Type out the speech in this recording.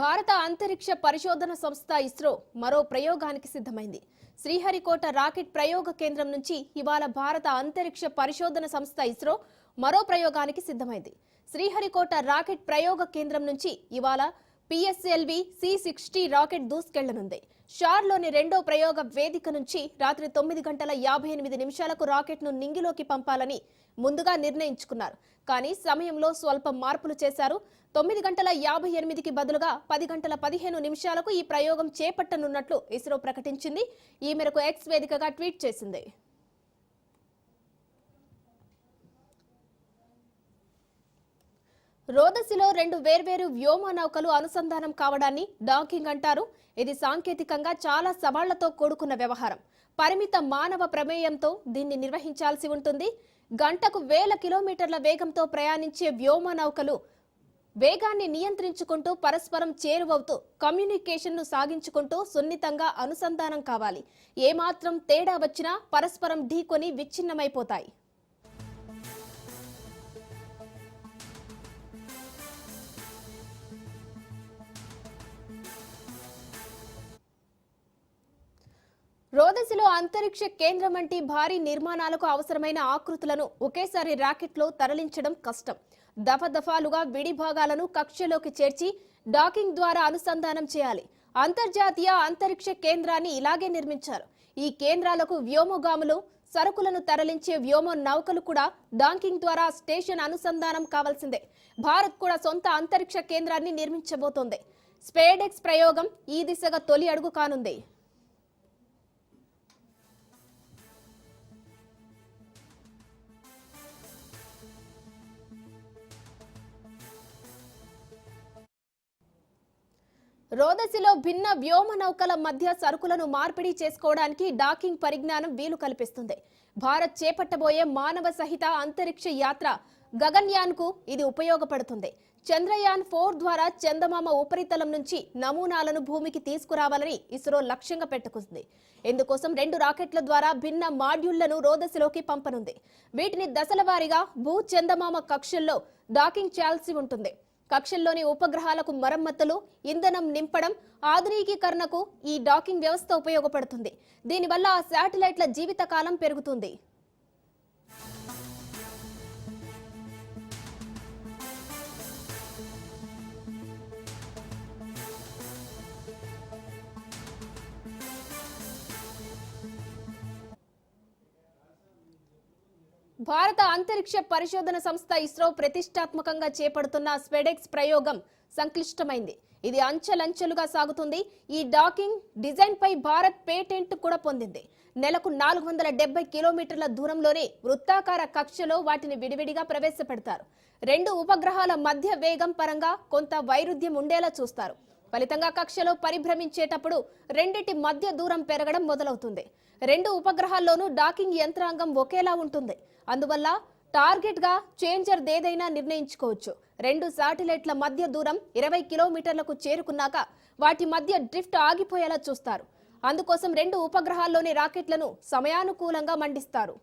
భారత అంతరిక్ష పరిశోధన సంస్థ ఇస్రో మరో ప్రయోగానికి సిద్ధమైంది. శ్రీహరికోట రాకెట్ ప్రయోగ కేంద్రం నుంచి ఇవాళ భారత అంతరిక్ష పరిశోధన సంస్థ ఇస్రో మరో ప్రయోగానికి సిద్ధమైంది. శ్రీహరికోట రాకెట్ ప్రయోగ కేంద్రం నుంచి ఇవాళ పిఎస్ఎల్వి సి సిక్స్టీ రాకెట్ దూసుకెళ్ళనుంది. షార్లోని రెండో ప్రయోగ వేదిక నుంచి రాత్రి తొమ్మిది గంటల యాభై ఎనిమిది నిమిషాలకు రాకెట్ను నింగిలోకి పంపాలని ముందుగా నిర్ణయించుకున్నారు. కానీ సమయంలో స్వల్ప మార్పులు చేశారు. తొమ్మిది గంటల యాభై ఎనిమిదికి బదులుగా పది గంటల పదిహేను నిమిషాలకు ఈ ప్రయోగం చేపట్టనున్నట్లు ఇస్రో ప్రకటించింది. ఈ మేరకు ఎక్స్ వేదికగా ట్వీట్ చేసింది. రోదసిలో రెండు వేర్వేరు వ్యోమ నౌకలు అనుసంధానం కావడాన్ని డాకింగ్ అంటారు. ఇది సాంకేతికంగా చాలా సవాళ్ళతో కూడుకున్న వ్యవహారం. పరిమిత మానవ ప్రమేయంతో దీన్ని నిర్వహించాల్సి ఉంటుంది. గంటకు వేల కిలోమీటర్ల వేగంతో ప్రయాణించే వ్యోమ నౌకలు వేగాన్ని నియంత్రించుకుంటూ పరస్పరం చేరువవుతూ కమ్యూనికేషన్ను సాగించుకుంటూ సున్నితంగా అనుసంధానం కావాలి. ఏమాత్రం తేడా వచ్చినా పరస్పరం ఢీకొని విచ్ఛిన్నమైపోతాయి. రోదసిలో అంతరిక్ష కేంద్రం వంటి భారీ నిర్మాణాలకు అవసరమైన ఆకృతులను ఒకేసారి రాకెట్లో తరలించడం కష్టం. దఫదఫాలుగా విడి భాగాలను కక్షలోకి చేర్చి డాకింగ్ ద్వారా అనుసంధానం చేయాలి. అంతర్జాతీయ అంతరిక్ష కేంద్రాన్ని ఇలాగే నిర్మించారు. ఈ కేంద్రాలకు వ్యోమగాములు సరుకులను తరలించే వ్యోమ నౌకలు కూడా డాకింగ్ ద్వారా స్టేషన్ అనుసంధానం కావాల్సిందే. భారత్ కూడా సొంత అంతరిక్ష కేంద్రాన్ని నిర్మించబోతోంది. స్పేడెక్స్ ప్రయోగం ఈ దిశగా తొలి అడుగు కానుంది. రోదసిలో భిన్న వ్యోమ నౌకల మధ్య సరుకులను మార్పిడి చేసుకోవడానికి డాకింగ్ పరిజ్ఞానం వీలు కల్పిస్తుంది. భారత్ చేపట్టబోయే మానవ సహిత అంతరిక్ష యాత్ర గగన్యాన్కు ఇది ఉపయోగపడుతుంది. చంద్రయాన్ ఫోర్ ద్వారా చందమామ ఉపరితలం నుంచి నమూనాలను భూమికి తీసుకురావాలని ఇస్రో లక్ష్యంగా పెట్టుకుంది. ఇందుకోసం రెండు రాకెట్ల ద్వారా భిన్న మాడ్యూళ్ళను రోదసిలోకి పంపనుంది. వీటిని దశల వారీగా భూ చందమామ కక్షల్లో డాకింగ్ చేయాల్సి ఉంటుంది. కక్షల్లోని ఉపగ్రహాలకు మరమ్మతులు ఇంధనం నింపడం ఆధునికీకరణకు ఈ డాకింగ్ వ్యవస్థ ఉపయోగపడుతుంది. దీనివల్ల ఆ శాటిలైట్ల జీవితకాలం పెరుగుతుంది. భారత అంతరిక్ష పరిశోధన సంస్థ ఇస్రో ప్రతిష్టాత్మకంగా చేపడుతున్న స్పెడెక్స్ ప్రయోగం సంక్లిష్టమైంది. ఇది అంచెలంచెలుగా సాగుతుంది. ఈ డాకింగ్ డిజైన్ పై భారత్ పేటెంట్ కూడా పొందింది. నెలకు నాలుగు వందల డెబ్బై కిలోమీటర్ల దూరంలోనే వృత్తాకార కక్షలో వాటిని విడివిడిగా ప్రవేశపెడతారు. రెండు ఉపగ్రహాల మధ్య వేగం పరంగా కొంత వైరుధ్యం ఉండేలా చూస్తారు. ఫలితంగా కక్షలో పరిభ్రమించేటప్పుడు రెండిటి మధ్య దూరం పెరగడం మొదలవుతుంది. రెండు ఉపగ్రహాల్లోనూ డాకింగ్ యంత్రాంగం ఒకేలా ఉంటుంది. అందువల్ల టార్గెట్గా చేంజర్ దేదైనా నిర్ణయించుకోవచ్చు. రెండు శాటిలైట్ల మధ్య దూరం ఇరవై కిలోమీటర్లకు చేరుకున్నాక వాటి మధ్య డ్రిఫ్ట్ ఆగిపోయేలా చూస్తారు. అందుకోసం రెండు ఉపగ్రహాల్లోని రాకెట్లను సమయానుకూలంగా మండిస్తారు.